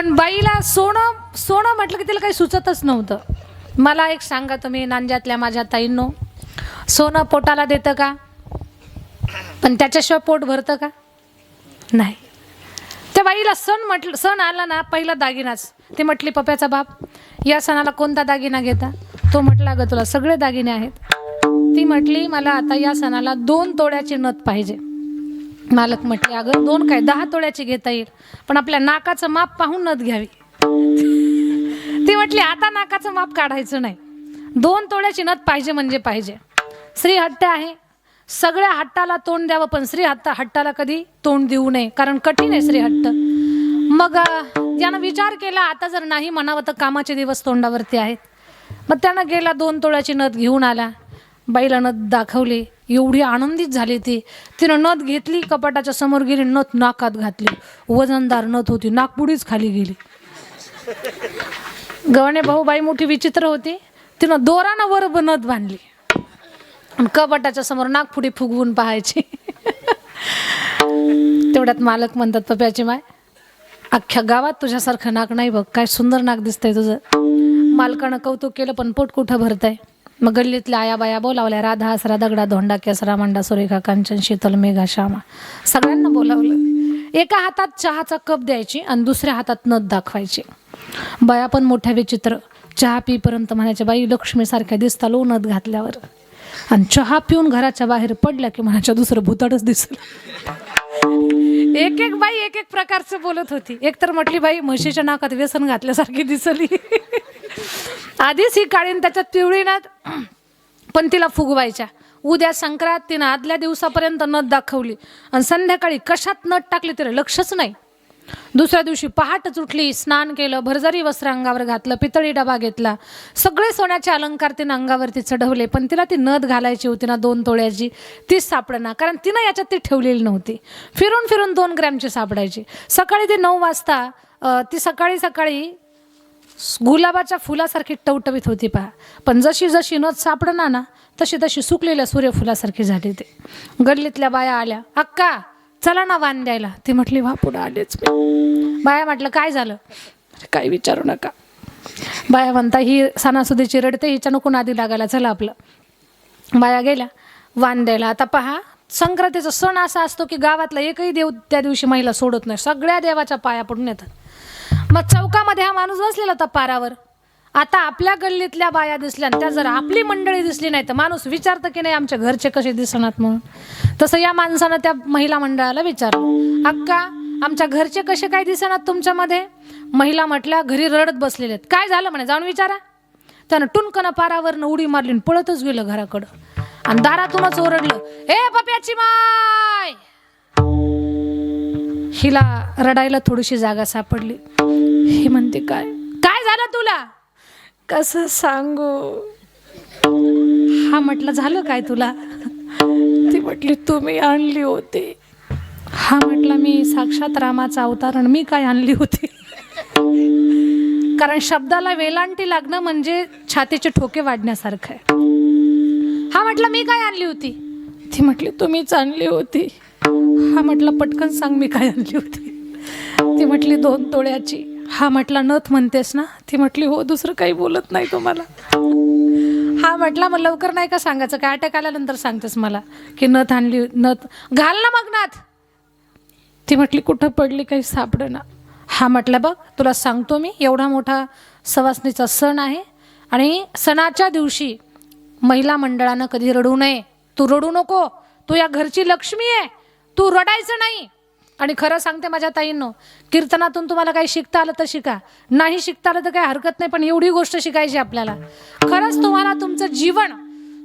पण बाईला सोनं सोनं म्हटलं की तिला काही सुचतच नव्हतं. मला एक सांगा तुम्ही नांज्यातल्या माझ्या ताईंनो. सोनं पोटाला देतं का? पण त्याच्याशिवाय पोट भरतं का? नाही. त्या बाईला सण म्हटलं सण आला ना पहिला दागिनाच. ती म्हटली पप्याचा बाप या सणाला कोणता दागिना घेता? तो म्हटला अगं तुला सगळे दागिने आहेत. ती म्हटली मला आता या सणाला दोन तोड्याची नथ पाहिजे. मालक म्हटले अगं दोन काय दहा तोळ्याची घेता येईल पण आपल्या नाकाचं माप पाहून नथ घ्यावी. ती म्हटली आता नाकाचं माप काढायचं नाही. दोन तोळ्याची नथ पाहिजे म्हणजे पाहिजे. श्री हट्ट आहे. सगळ्या हट्टाला तोंड द्यावं पण श्री हट्टा हट्टाला कधी तोंड देऊ नये कारण कठीण आहे श्री हट्ट. मग अं, ज्यानं विचार केला आता जर नाही म्हणावं तर कामाचे दिवस तोंडावरती आहेत. मग त्यानं गेला दोन तोळ्याची नथ घेऊन आला. बाईला नथ दाखवली एवढी आनंदित झाली ती. तिनं नथ घेतली कपाटाच्या समोर गेली नथ नाकात घातली. वजनदार नथ होती नाकपुडीच खाली गेली. गवणे भाऊ बाई मोठी विचित्र होती. तिनं दोरानं वर नथ बांधली. आणि कपाटाच्या समोर नागपुडी फुगवून पाहायची. तेवढ्यात मालक म्हणतात पप्याची माय अख्ख्या गावात तुझ्यासारखं नाक नाही बघ. काय सुंदर नाक दिसतंय तुझं. मालकानं कौतुक केलं पण पोट कुठं भरतंय? मग गल्लीतल्या आया बाया बोलावल्या राधा असरा दगडा धोंडा केसरा मांडा सुरेखा कांचन शीतल मेघा श्यामा. सगळ्यांना बोलावलं. एका हातात चहाचा कप द्यायची आणि दुसऱ्या हातात नथ दाखवायची. बाया पण मोठ्या विचित्र चहा पीपर्यंत म्हणायच्या बाई लक्ष्मीसारख्या दिसता लो नथ घातल्यावर. आणि चहा पिऊन घराच्या बाहेर पडल्या की म्हणायच्या दुसरं भुताडच दिसलं. एक एक बाई एक एक प्रकारचं बोलत होती. एक तर म्हटली बाई म्हशीच्या नाकात व्यसन घातल्यासारखी दिसली. आधीच ही काळीन त्याच्यात पिवळी ना पण तिला फुगवायच्या. उद्या संक्रांत तिनं आदल्या दिवसापर्यंत नथ दाखवली. आणि संध्याकाळी कशात नथ टाकली तिला लक्षच नाही. दुसऱ्या दिवशी पहाटच उठली स्नान केलं भरजरी वस्त्र अंगावर घातलं पितळी डबा घेतला. सगळे सोन्याचे अलंकार तिनं अंगावरती चढवले पण तिला ती नथ घालायची होती ना दोन तोळ्याची तीच सापडना कारण तिनं याच्यात ती ठेवलेली नव्हती. फिरून फिरून दोन ग्रॅमची सापडायची. सकाळी ती नऊ वाजता ती सकाळी सकाळी गुलाबाच्या फुलासारखी टवटवीत होती पहा. पण जशी जशी नथ सापडना ना तशी तशी सुकलेल्या सूर्यफुलासारखी झाली ते. गल्लीतल्या बाया आल्या अक्का चला ना वाण द्यायला. ती म्हटली वा पुढं आलेच मी. बाया म्हटलं काय झालं? काही विचारू नका. बाया म्हणता ही सणासुदीची रडते हिच्या नको नादी लागायला चला आपलं. बाया गेल्या वाण द्यायला. आता पहा संक्रांतीचा सण असा असतो की गावातला एकही देव त्या दिवशी महिला सोडत नाही सगळ्या देवाच्या पाया पडून येतात. मग चौकामध्ये हा माणूस बसलेला होता पारावर. आता आपल्या गल्लीतल्या बाया दिसल्या आणि त्या जर आपली मंडळी दिसली नाही तर माणूस विचारतं की नाही आमच्या घरचे कसे दिसणार म्हणून? तसं या माणसानं त्या महिला मंडळाला विचार अक्का आमच्या घरचे कसे काय दिसणार तुमच्यामध्ये? महिला म्हटल्या घरी रडत बसलेले आहेत. काय झालं? म्हणे जाऊन विचारा. त्यानं टुनकनं पारावरनं उडी मारली आणि पळतच गेलं घराकडं. आणि दारातूनच ओरडलं ए पप्याची माय! हिला रडायला थोडीशी जागा सापडली. ही म्हणते काय? काय झालं तुला? कसं सांगू? हा म्हटलं झालं काय तुला? ती म्हटली तुम्ही आणली होती. हा म्हटला मी साक्षात रामाचा अवतार आणि मी काय आणली होती? कारण शब्दाला वेलांटी लागणं म्हणजे छातीचे ठोके वाढण्यासारखं आहे. हा म्हटलं मी काय आणली होती? ती म्हटली तुम्हीच आणली होती. हा म्हटलं पटकन सांग मी काय आणली होती? ती म्हटली दोन तोळ्याची. हा म्हटला नथ म्हणतेस ना? ती म्हटली हो दुसरं काही बोलत नाही तुम्हाला हा म्हटला मग लवकर नाही का सांगायचं? काय अटॅक आल्यानंतर सांगतेस मला की नथ आणली नथ घाल ना मग नाथ. ती म्हटली कुठं पडली काही सापडं ना. हा म्हटलं बघ तुला सांगतो मी एवढा मोठा सवासणीचा सण आहे आणि सणाच्या दिवशी महिला मंडळानं कधी रडू नये. तू रडू नको. तू या घरची लक्ष्मी आहे. तू रडायचं नाही. आणि खरं सांगते माझ्या ताईंनो कीर्तनातून तुम्हाला काही शिकता आलं तर शिका. नाही शिकता आलं तर काही हरकत नाही पण एवढी गोष्ट शिकायची आपल्याला. खरंच तुम्हाला तुमचं जीवन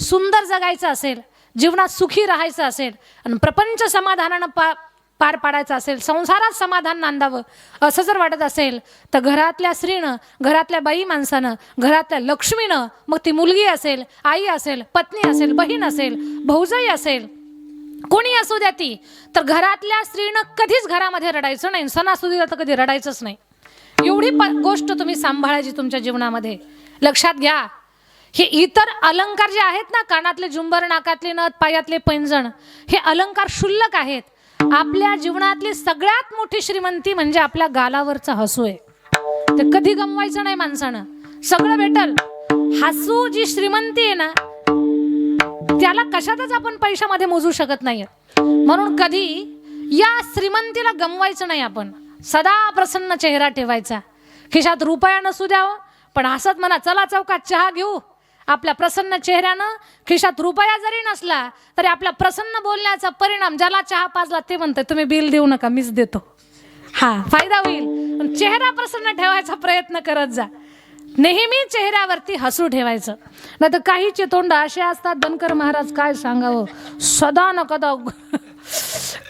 सुंदर जगायचं असेल जीवनात सुखी राहायचं असेल आणि प्रपंच समाधानानं पा पार पाडायचं असेल संसारात समाधान नांदावं असं जर वाटत असेल तर घरातल्या स्त्रीनं घरातल्या बाई माणसानं घरातल्या लक्ष्मीनं मग ती मुलगी असेल आई असेल पत्नी असेल बहीण असेल भाऊजाई असेल कोणी असू द्या ती. तर घरातल्या स्त्रीनं कधीच घरामध्ये रडायचं नाही. सण असू सणासुदीला तर कधी रडायचंच नाही. एवढी प गोष्ट तुम्ही सांभाळायची तुमच्या जीवनामध्ये. लक्षात घ्या. हे इतर अलंकार जे आहेत ना कानातले झुंबर नाकातले नथ पायातले पैंजण हे अलंकार क्षुल्लक आहेत. आपल्या जीवनातली सगळ्यात मोठी श्रीमंती म्हणजे आपल्या गालावरचा हसू आहे. ते कधी गमवायचं नाही माणसानं. सगळं भेटल. हसू जी श्रीमंती आहे ना त्याला कशातच आपण पैशामध्ये मोजू शकत नाही म्हणून कधी या श्रीमंतीला गमवायचं नाही आपण. सदा प्रसन्न चेहरा ठेवायचा. खिशात रुपया नसू द्यावं पण हसत म्हणा चला चौकात चहा घेऊ. आपल्या प्रसन्न चेहऱ्यानं खिशात रुपया जरी नसला तरी आपल्या प्रसन्न बोलण्याचा परिणाम ज्याला चहा पाजला ते म्हणते तुम्ही बिल देऊ नका मीच देतो. हा फायदा होईल. चेहरा प्रसन्न ठेवायचा प्रयत्न करत जा. नेहमी चेहऱ्यावरती हसू ठेवायचं. नाही तर काहीचे तोंड असे असतात बनकर महाराज काय सांगावं? सदा न कदा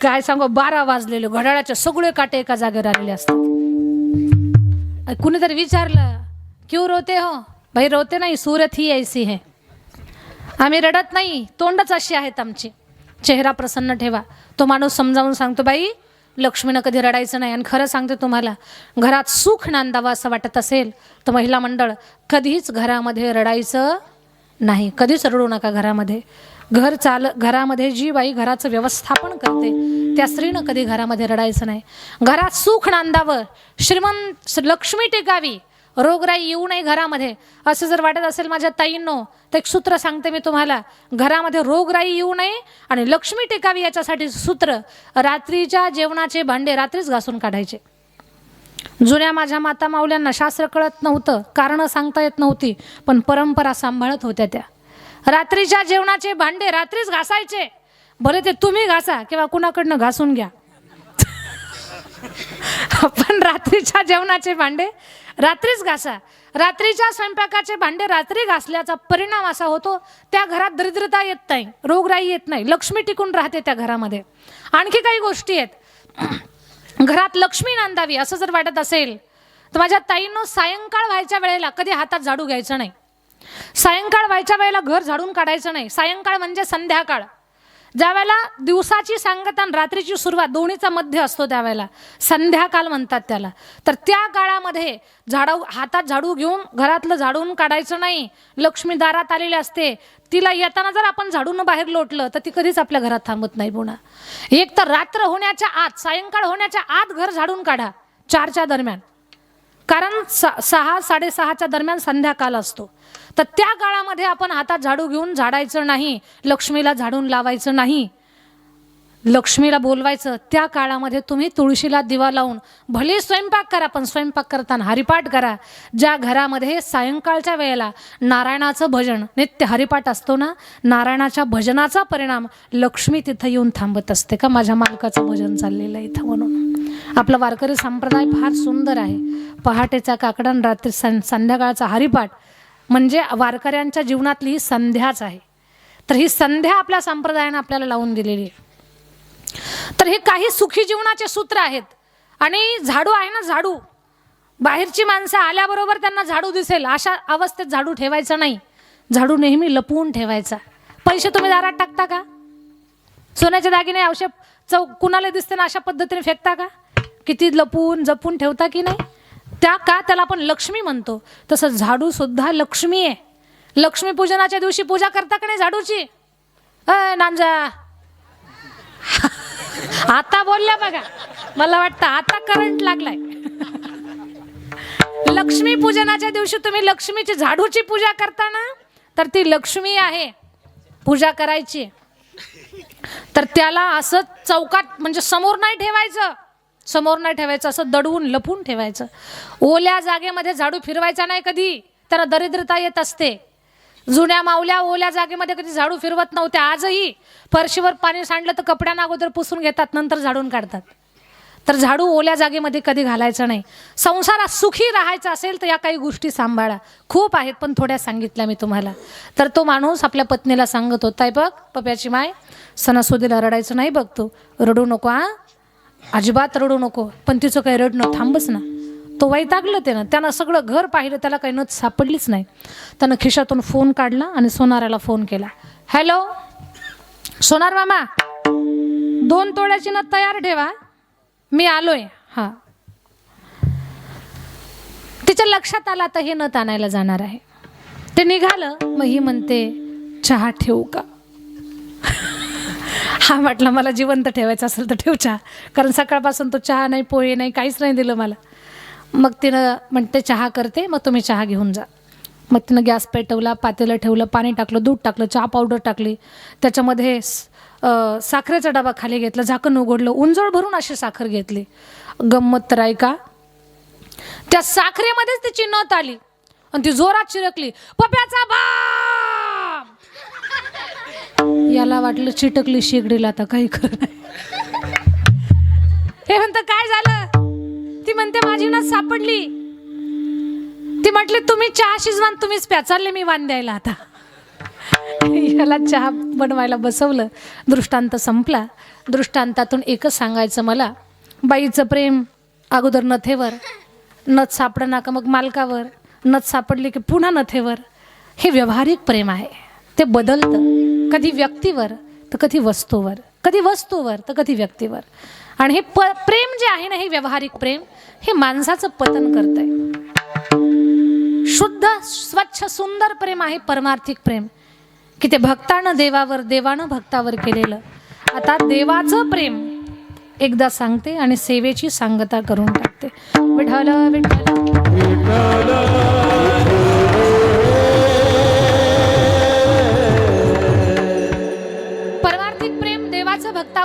काय सांगू बारा वाजलेले घड्याळाचे सगळे काटे एका जागेवर आलेले असतात. कुणीतरी विचारलं क्यू रोते हो? भाई रोते नाही सूरत ही ऐसी है. आम्ही रडत नाही तोंडच अशी आहेत आमची. चेहरा प्रसन्न ठेवा. तो माणूस समजावून सांगतो बाई लक्ष्मीनं कधी रडायचं नाही. आणि खरं सांगते तुम्हाला घरात सुख नांदावं असं वाटत असेल तर महिला मंडळ कधीच घरामध्ये रडायचं नाही. कधीच रडू नका घरामध्ये. घर चाल घरामध्ये जी बाई घराचं व्यवस्थापन करते त्या स्त्रीनं कधी घरामध्ये रडायचं नाही. घरात सुख नांदावं. श्रीमंत लक्ष्मी टेकावी. रोगराई येऊ नये घरामध्ये. असं जर वाटत असेल माझ्या ताईंनो तर एक सूत्र सांगते मी तुम्हाला. घरामध्ये रोगराई येऊ नये आणि लक्ष्मी टिकावी याच्यासाठी सूत्र रात्रीच्या जेवणाचे भांडे रात्रीच घासून काढायचे. जुन्या माझ्या माता माऊल्यांना शास्त्र कळत नव्हतं कारणं सांगता येत नव्हती पण परंपरा सांभाळत होत्या त्या. रात्रीच्या जेवणाचे भांडे रात्रीच घासायचे. भले ते तुम्ही घासा किंवा कुणाकडनं घासून घ्या. पण रात्रीच्या जेवणाचे भांडे रात्रीच घासा. रात्रीच्या स्वयंपाकाचे भांडे रात्री घासल्याचा परिणाम असा होतो त्या घरात दरिद्रता येत नाही रोगराई येत नाही लक्ष्मी टिकून राहते त्या घरामध्ये. आणखी काही गोष्टी आहेत. घरात लक्ष्मी नांदावी असं जर वाटत असेल तर माझ्या ताईंनो सायंकाळ व्हायच्या वेळेला कधी हातात झाडू घ्यायचं नाही. सायंकाळ व्हायच्या वेळेला घर झाडून काढायचं नाही. सायंकाळ म्हणजे संध्याकाळ. ज्यावेळेला दिवसाची सांगत आणि रात्रीची सुरुवात दोन्हीचा मध्य असतो त्यावेळेला. संध्याकाळ म्हणतात त्याला. तर त्या काळामध्ये झाडू हातात झाडू घेऊन घरातलं झाडून काढायचं नाही. लक्ष्मी दारात आलेली असते. तिला येताना जर आपण झाडून बाहेर लोटलं तर ती कधीच आपल्या घरात थांबत नाही पुन्हा. एक तर रात्र होण्याच्या आत सायंकाळ होण्याच्या आत घर झाडून काढा चारच्या दरम्यान. कारण स सहा साडेसहाच्या दरम्यान संध्याकाळ असतो. तर त्या काळामध्ये आपण हातात झाडू घेऊन झाडायचं नाही लक्ष्मीला झाडून लावायचं नाही लक्ष्मीला बोलवायचं त्या काळामध्ये तुम्ही तुळशीला दिवा लावून भले स्वयंपाक करा पण स्वयंपाक करताना हरिपाठ करा. ज्या घरामध्ये सायंकाळच्या वेळेला नारायणाचं भजन नित्य हरिपाठ असतो ना नारायणाच्या भजनाचा परिणाम लक्ष्मी तिथं येऊन थांबत असते का? माझ्या मालकाचं भजन चाललेलं आहे इथं म्हणून. आपला वारकरी संप्रदाय फार सुंदर आहे. पहाटेचा काकडण आणि रात्री सं संध्याकाळचा हरिपाठ म्हणजे वारकऱ्यांच्या जीवनातली ही संध्याच आहे. तर ही संध्या आपल्या संप्रदायानं आपल्याला लावून दिलेली आहे. तर हे काही सुखी जीवनाचे सूत्र आहेत. आणि झाडू आहे ना झाडू. बाहेरची माणसं आल्याबरोबर त्यांना झाडू दिसेल. अशा अवस्थेत झाडू ठेवायचा नाही. झाडू नेहमी लपवून ठेवायचा. पैसे तुम्ही दारात टाकता का? सोन्याचे दागिने अवश्य चौ कुणाला दिसते ना अशा पद्धतीने फेकता का? किती लपून जपून ठेवता की नाही? त्या का त्याला आपण लक्ष्मी म्हणतो? तसं झाडू सुद्धा लक्ष्मी आहे. लक्ष्मीपूजनाच्या दिवशी पूजा करता का नाही झाडूची? अय नांजा. आता बोलल्या बघा. मला वाटतं आता करंट लागलाय. लक्ष्मी पूजनाच्या दिवशी तुम्ही लक्ष्मीची झाडूची पूजा करता ना तर ती लक्ष्मी आहे. पूजा करायची. तर त्याला असं चौकात म्हणजे समोर नाही ठेवायचं. समोर नाही ठेवायचं असं दडवून लपून ठेवायचं. ओल्या जागेमध्ये झाडू फिरवायचा नाही कधी त्याला दरिद्रता येत असते. जुन्या माऊल्या ओल्या जागेमध्ये कधी झाडू फिरवत नव्हत्या आजही फरशीवर पाणी सांडलं तर कपड्यांना अगोदर पुसून घेतात नंतर झाडून काढतात. तर झाडू ओल्या जागेमध्ये कधी घालायचं नाही. संसारात सुखी राहायचं असेल तर या काही गोष्टी सांभाळा. खूप आहेत पण थोड्या सांगितल्या मी तुम्हाला. तर तो माणूस आपल्या पत्नीला सांगत होता बघ पप्याची माय सणासुदीला रडायचं नाही बघ तू. रडू नको हा. अजिबात रडू नको पण तिचं काही रडणं थांबच ना. तो वैतागलं त्यानं. त्यानं सगळं घर पाहिलं त्याला काही नथ सापडलीच नाही. त्यानं खिशातून फोन काढला आणि सोनाराला फोन केला. हॅलो? सोनार मामा दोन तोळ्याची नथ तयार ठेवा. मी आलोय. हां. तिच्या लक्षात आलं आता हे नथ आणायला जाणार आहे. ते निघालं मग ही म्हणते चहा ठेवू का? हा म्हटलं मला जिवंत ठेवायचं असेल तर ठेव चहा. कारण सकाळपासून तो चहा नाही पोहे नाही काहीच नाही दिलं मला. मग तिनं म्हणते चहा करते मग तुम्ही चहा घेऊन जा. मग तिनं गॅस पेटवला पातेलं ठेवलं पाणी टाकलं दूध टाकलं चहा पावडर टाकली. त्याच्यामध्ये साखरेचा डबा खाली घेतला झाकण उघडलं उंजळ भरून अशी साखर घेतली. गंमत तर ऐका. त्या साखरेमध्येच तिची नत आली. आणि ती जोरात चिरकली. पप्याचा बा याला वाटलं चिटकली शेगडीला आता काही खरं हे म्हणतं काय झालं? ती म्हणते माझी ना सापडली. ती म्हटली तुम्ही चहा शिजवान तुम्हीच प्या चालले मी वान द्यायला आता. याला चहा बनवायला बसवलं. दृष्टांत संपला. दृष्टांतातून एकच सांगायचं मला बाईचं प्रेम अगोदर नथेवर नथ सापडना का मग मालकावर नथ सापडली की पुन्हा नथेवर हे व्यावहारिक प्रेम आहे. ते बदलतं. कधी व्यक्तीवर तर कधी वस्तूवर. कधी वस्तूवर तर कधी व्यक्तीवर. आणि हे प प्रेम जे आहे ना हे व्यावहारिक प्रेम हे माणसाचं पतन करत आहे शुद्ध स्वच्छ सुंदर प्रेम आहे परमार्थिक प्रेम. की ते भक्तानं देवावर देवानं भक्तावर केलेलं. आता देवाचं प्रेम एकदा सांगते आणि सेवेची सांगता करून टाकते. विठल विठाल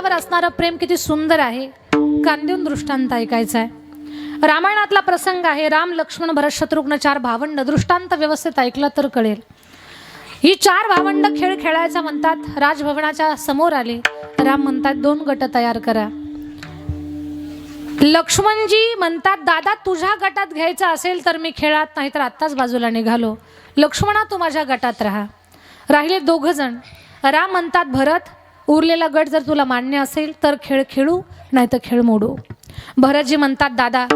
देवाचं असणारं प्रेम किती सुंदर आहे. कान दृष्टांत ऐकायचा आहे रामायणातला प्रसंग आहे राम लक्ष्मण भरत शत्रुघ्न चार भावंड. दृष्टांत व्यवस्थित ऐकलं तर कळेल. ही चार भावंड खेळ खेळायचा म्हणतात राजभवनाच्या समोर आले. राम म्हणतात दोन गट तयार करा. लक्ष्मणजी म्हणतात दादा तुझ्या गटात घ्यायचं असेल तर मी खेळात नाही तर आत्ताच बाजूला निघालो. लक्ष्मणा तू माझ्या गटात राहा. राहिले दोघं जण. राम म्हणतात भरत उरलेला गट जर तुला मान्य असेल तर खेळ खेळू नाही तर खेळ मोडू. भरतजी म्हणतात दादा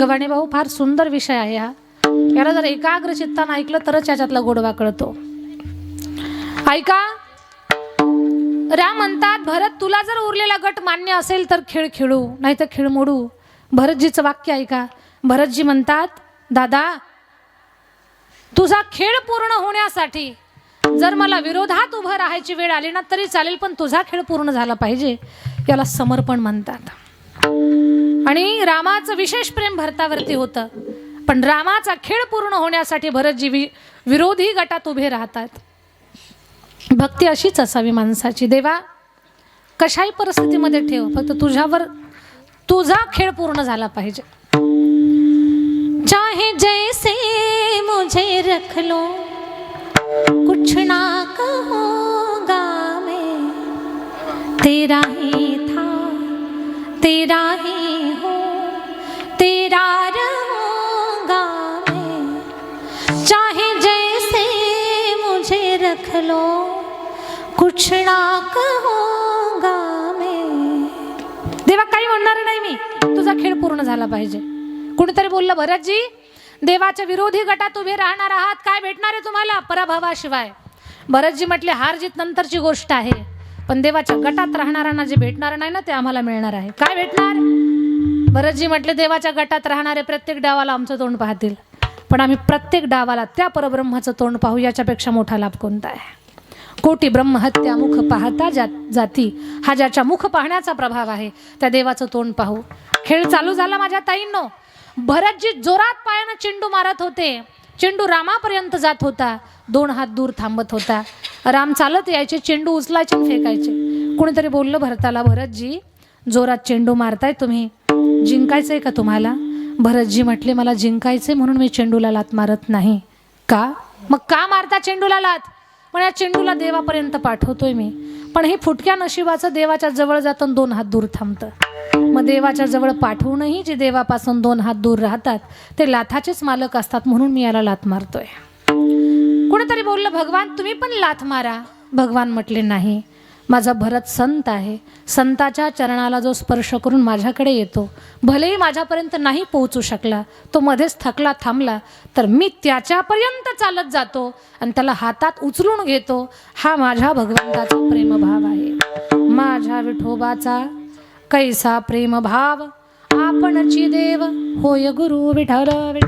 गव्हाणे भाऊ फार सुंदर विषय आहे हा. याला जर एकाग्र चित्तानं ऐकलं तरच याच्यातला गोडवा कळतो. ऐका राम म्हणतात भरत तुला जर उरलेला गट मान्य असेल तर खेळ खेळू नाही तर खेळ मोडू. भरतजीचं वाक्य ऐका. भरतजी म्हणतात दादा तुझा खेळ पूर्ण होण्यासाठी जर मला विरोधात उभं राहायची वेळ आली ना तरी चालेल पण तुझा खेळ पूर्ण झाला पाहिजे याला समर्पण म्हणतात. आणि रामाचं विशेष प्रेम भरतावरती होतं. पण रामाचा खेळ पूर्ण होण्यासाठी भरतजी वि विरोधी गटात उभे राहतात. भक्ती अशीच असावी माणसाची. देवा कशाही परिस्थितीमध्ये ठेव फक्त तुझ्यावर तुझा खेळ पूर्ण झाला पाहिजे. चाहे जैसे मुझे रख लो. कुछ ना कहूँगा मैं तेरा ही था तेरा ही हूँ तेरा रहूँगा मैं चाहे जैसे मुझे रख लो कुछ ना कहूँगा मैं देवा काही म्हणणार नाही मी. तुझा खेळ पूर्ण झाला पाहिजे. कुणीतरी बोललं भरतजी देवाच्या विरोधी गटात उभे राहणार आहात. काय भेटणार आहे तुम्हाला? पराभवाशिवाय. भरतजी म्हटले हार जीत नंतरची गोष्ट आहे पण देवाच्या गटात राहणाऱ्यांना जे भेटणार नाही ना ते आम्हाला मिळणार आहे. काय भेटणार? भरतजी म्हटले देवाच्या गटात राहणारे प्रत्येक डावाला आमचं तोंड पाहतील. पण आम्ही प्रत्येक डावाला त्या परब्रह्माचं तोंड पाहू याच्यापेक्षा मोठा लाभ कोणता आहे? कोटी ब्रह्महत्या मुख पाहता जा जाती. हा ज्याच्या मुख पाहण्याचा प्रभाव आहे त्या देवाचं तोंड पाहू. खेळ चालू झाला माझ्या ताईंनो. भरतजी जोरात पायानं चेंडू मारत होते. चेंडू रामापर्यंत जात होता. दोन हात दूर थांबत होता. राम चालत यायचे चेंडू उचलायचे फेकायचे. कोणीतरी बोललं भरताला भरतजी जोरात चेंडू मारताय तुम्ही. जिंकायचंय का तुम्हाला? भरतजी म्हटले मला जिंकायचे म्हणून मी चेंडूला लात मारत नाही. का? मग का मारता चेंडूला लात? पण या चेंडूला देवापर्यंत पाठवतोय मी. पण हे फुटक्या नशिबाचं देवाच्या जवळ जातं दोन हात दूर थांबतं. मग देवाच्या जवळ पाठवूनही जे देवापासून दोन हात दूर राहतात ते लाथाचेच मालक असतात म्हणून मी याला लाथ मारतोय. कुणीतरी बोललं भगवान तुम्ही पण लाथ मारा. भगवान म्हटले नाही माझा भरत संत आहे. संताच्या चरणाला जो स्पर्श करून माझ्याकडे येतो भलेही माझ्यापर्यंत नाही पोहोचू शकला तो मध्येच थकला थांबला तर मी त्याच्यापर्यंत चालत जातो आणि त्याला हातात उचलून घेतो. हा माझ्या भगवंताचा प्रेमभाव आहे. माझ्या विठोबाचा कैसा प्रेमभाव आपणची देव. होय गुरु विठल विठल